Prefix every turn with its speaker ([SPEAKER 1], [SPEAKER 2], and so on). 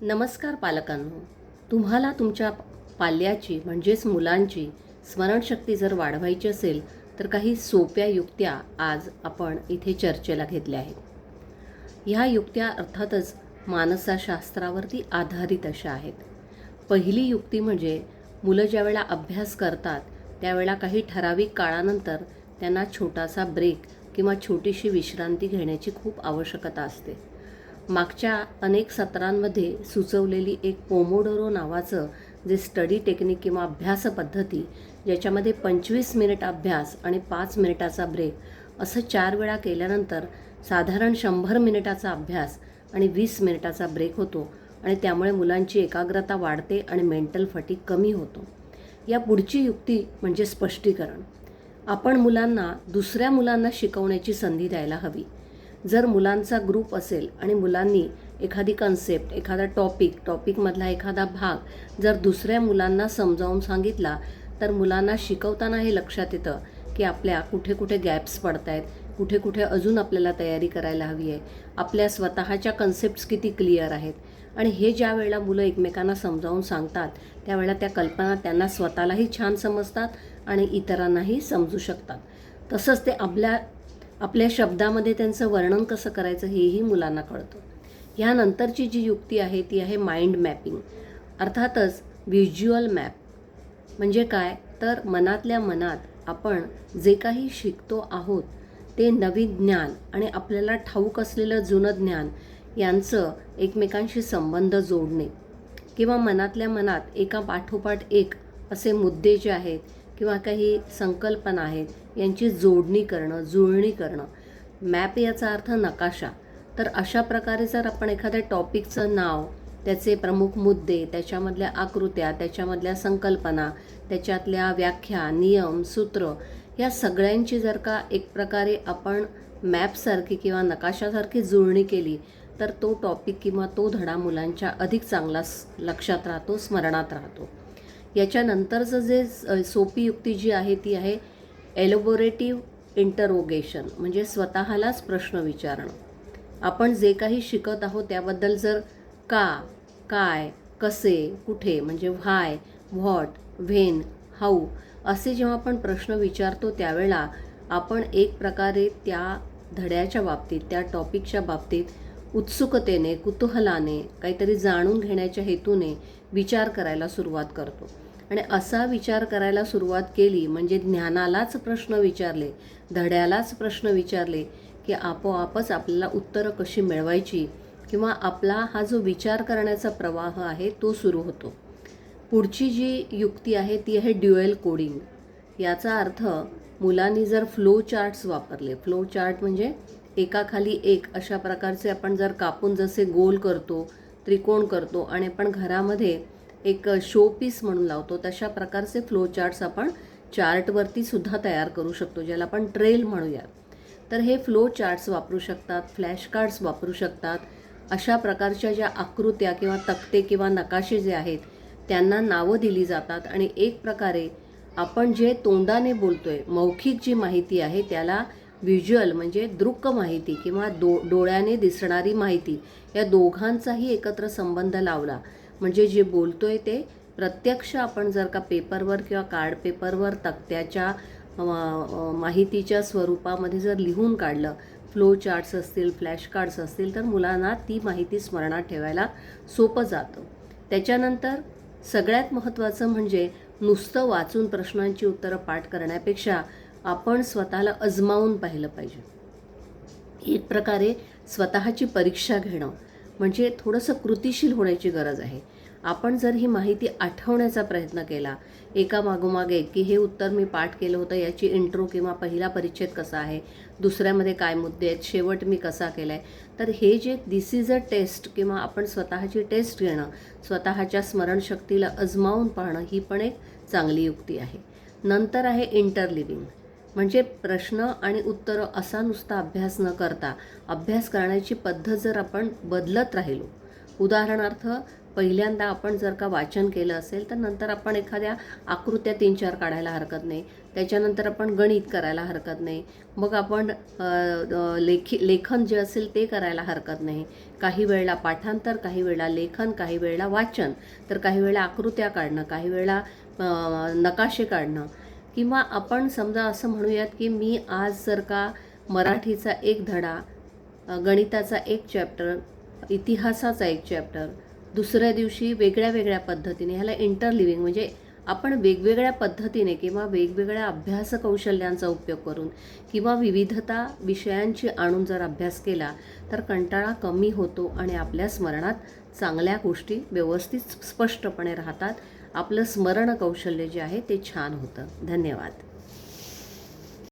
[SPEAKER 1] नमस्कार पालकांनो. तुम्हाला तुमच्या पाल्याची म्हणजेच मुलांची स्मरणशक्ती जर वाढवायची असेल तर काही सोप्या युक्त्या आज आपण इथे चर्चेला घेतल्या आहेत. ह्या युक्त्या अर्थातच मानसशास्त्रावरती आधारित अशा आहेत. पहिली युक्ती म्हणजे मुलं ज्यावेळेला अभ्यास करतात त्यावेळेला काही ठराविक काळानंतर त्यांना छोटासा ब्रेक किंवा छोटीशी विश्रांती घेण्याची खूप आवश्यकता असते. मागच्या अनेक सत्रांमध्ये सुचवलेली एक पोमोडोरो नावाचं जे स्टडी टेक्निक किंवा अभ्यास पद्धती ज्याच्यामध्ये पंचवीस मिनिट अभ्यास आणि पाच मिनिटाचा ब्रेक असं चार वेळा केल्यानंतर साधारण शंभर मिनिटाचा अभ्यास आणि वीस मिनिटाचा ब्रेक होतो आणि त्यामुळे मुलांची एकाग्रता वाढते आणि मेंटल फटीक कमी होतो. या पुढची युक्ती म्हणजे स्पष्टीकरण. आपण मुलांना दुसऱ्या मुलांना शिकवण्याची संधी द्यायला हवी. जर मुलांचा ग्रुप असेल आणि मुलांनी एखादी कन्सेप्ट एखादा टॉपिक टॉपिकमधला एखादा भाग जर दुसऱ्या मुलांना समजावून सांगितला तर मुलांना शिकवताना हे लक्षात येतं की आपल्या कुठे कुठे गॅप्स पडत आहेत कुठे कुठे अजून आपल्याला तयारी करायला हवी आहे. आपल्या स्वतःच्या कन्सेप्ट्स किती क्लिअर आहेत. आणि हे ज्या वेळेला मुलं एकमेकांना समजावून सांगतात त्यावेळेला त्या कल्पना त्यांना स्वतःलाही छान समजतात आणि इतरांनाही समजू शकतात. तसंच ते आपल्या आपल्या शब्दामध्ये त्यांचं वर्णन कसं करायचं हेही मुलांना कळतं. ह्यानंतरची जी युक्ती आहे ती आहे माइंड मॅपिंग अर्थातच व्हिज्युअल मॅप म्हणजे काय? तर मनातल्या मनात आपण जे काही शिकतो आहोत ते नवीन ज्ञान आणि आपल्याला ठाऊक असलेलं जुनं ज्ञान यांचं एकमेकांशी संबंध जोडणे. किंवा मनातल्या मनात एका पाठोपाठ एक असे मुद्दे जे आहेत किंवा काही संकल्पना आहेत यांची जोडणी करणं जुळणी करणं मॅप याचा अर्थ नकाशा. तर अशा प्रकारे जर आपण एखाद्या टॉपिकचं नाव त्याचे प्रमुख मुद्दे त्याच्यामधल्या आकृत्या त्याच्यामधल्या संकल्पना त्याच्यातल्या व्याख्या नियम सूत्र या सगळ्यांची जर का एक प्रकारे आपण मॅपसारखी किंवा नकाशासारखी जुळणी केली तर तो टॉपिक किंवा तो धडा मुलांच्या अधिक चांगला लक्षात राहतो स्मरणात राहतो. याच्यानंतरचं जे सोपी युक्ती जी आहे ती आहे एलोबोरेटिव्ह इंटरोगेशन म्हणजे स्वतःलाच प्रश्न विचारणं. आपण जे काही शिकत आहोत त्याबद्दल जर का काय कसे कुठे म्हणजे व्हाय व्हॉट व्हेन हाऊ असे जेव्हा आपण प्रश्न विचारतो त्यावेळेला आपण एक प्रकारे त्या धड्याच्या बाबतीत त्या टॉपिकच्या बाबतीत उत्सुकतेने कुतूहलाने काहीतरी जाणून घेण्याच्या हेतूने विचार करायला सुरुवात करतो. आणि असा विचार करायला सुरुवात केली म्हणजे ज्ञानालाच प्रश्न विचारले धड्यालाच प्रश्न विचारले की आपोआपच आपल्याला उत्तरं कशी मिळवायची किंवा आपला हा जो विचार करण्याचा प्रवाह आहे तो सुरू होतो. पुढची जी युक्ती आहे ती आहे ड्युएल कोडिंग. याचा अर्थ मुलांनी जर फ्लो चार्ट्स वापरले फ्लो चार्ट म्हणजे एकाखाली एक अशा प्रकारचे आपण जर कापून जसे गोल करतो त्रिकोण करतो आणि आपण घरामध्ये एक शो पीस म्हणून लावतो तशा प्रकारचे फ्लो चार्ट्स आपण चार्टवरती सुद्धा तयार करू शकतो ज्याला आपण ट्रेल म्हणूयात तर हे फ्लो चार्ट्स वापरू शकतात फ्लॅश कार्ड्स वापरू शकतात. अशा प्रकारच्या ज्या आकृत्या किंवा तक्ते किंवा नकाशे जे आहेत त्यांना नावं दिली जातात आणि एक प्रकारे आपण जे तोंडाने बोलतो आहे मौखिक जी माहिती आहे त्याला व्हिज्युअल म्हणजे दृक माहिती किंवा दो डोळ्याने दिसणारी माहिती या दोघांचाही एकत्र संबंध लावला. म्हणजे जे बोलतोय ते प्रत्यक्ष आपण जर का पेपरवर किंवा कार्ड पेपरवर तक्त्याच्या माहितीच्या स्वरूपामध्ये जर लिहून काढलं फ्लो चार्ट्स असतील फ्लॅश कार्ड्स असतील तर मुलांना ती माहिती स्मरणात ठेवायला सोपं जातं. त्याच्यानंतर सगळ्यात महत्त्वाचं म्हणजे नुसतं वाचून प्रश्नांची उत्तरं पाठ करण्यापेक्षा आपण स्वतःला अजमावून पाहिलं पाहिजे. एक प्रकारे स्वतःची परीक्षा घेणं म्हणजे थोडंसं कृतिशील होण्याची गरज आहे. आपण जर ही माहिती आठवण्याचा प्रयत्न केला एका मागोमागे की हे उत्तर मी पाठ केलं होतं याची इंट्रो किंवा पहिला परिच्छेद कसा आहे दुसऱ्यामध्ये काय मुद्दे आहेत शेवट मी कसा केला आहे तर हे जे दिस इज अ टेस्ट किंवा आपण स्वतःची टेस्ट घेणं स्वतःच्या स्मरणशक्तीला अजमावून पाहणं ही पण एक चांगली युक्ती आहे. नंतर आहे इंटरलिव्हिंग म्हणजे प्रश्न आणि उत्तरं असा नुसता अभ्यास न करता अभ्यास करण्याची पद्धत जर आपण बदलत राहिलो उदाहरणार्थ पहिल्यांदा आपण जर का वाचन केलं असेल तर नंतर आपण एखाद्या आकृत्या तीन चार काढायला हरकत नाही. त्याच्यानंतर आपण गणित करायला हरकत नाही. मग आपण लेखी लेखन जे असेल ते करायला हरकत नाही. काही वेळेला पाठांतर काही वेळेला लेखन काही वेळेला वाचन तर काही वेळेला आकृत्या काढणं काही वेळेला नकाशे काढणं किंवा आपण समजा असं म्हणूयात की मी आज जर का मराठीचा एक धडा गणिताचा एक चॅप्टर इतिहासाचा एक चॅप्टर दुसऱ्या दिवशी वेगळ्या वेगळ्या पद्धतीने ह्याला इंटरलिव्हिंग म्हणजे आपण वेगवेगळ्या पद्धतीने किंवा वेगवेगळ्या अभ्यास कौशल्यांचा उपयोग करून किंवा विविधता विषयांची आणून जर अभ्यास केला तर कंटाळा कमी होतो आणि आपल्या स्मरणात चांगल्या गोष्टी व्यवस्थित स्पष्टपणे राहतात. आपलं स्मरण कौशल्य जे आहे ते छान होतं. धन्यवाद.